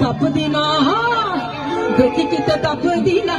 ਤਪਦੀ ਨਾ ਦੇਖੀ ਕਿਤੇ ਤਪਦੀ ਨਾ